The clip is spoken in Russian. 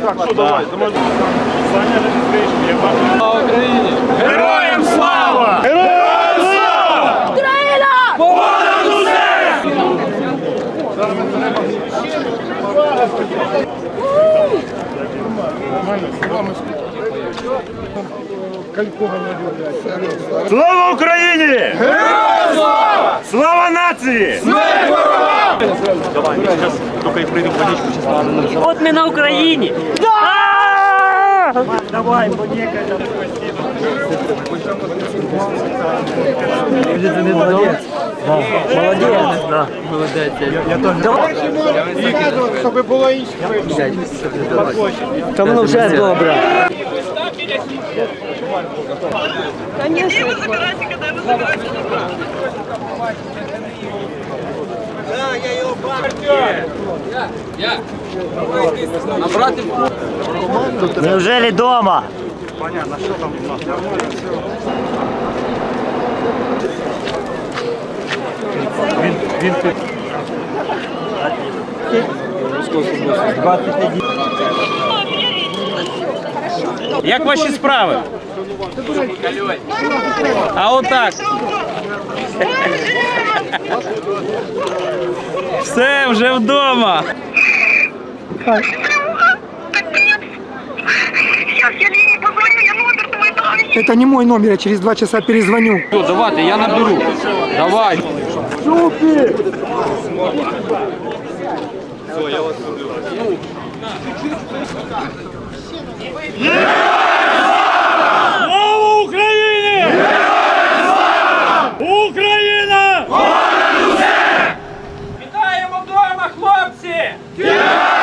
Свобода! Героям слава! Героям слава! Україна! Слава Україні! Героям слава! Слава нації! От ми на Україні. Давай, понекай. Молодець. Да. Молодець. Я теж. Щоб було інше. Та воно вже добре. Неужели дома? Як ваші справи? А отак. Все, вже вдома. Сейчас я Лене позвоню, я номер твой дам. Это не мой номер, я через два часа перезвоню. Все, давайте, я наберу. Давай. Героям Que é?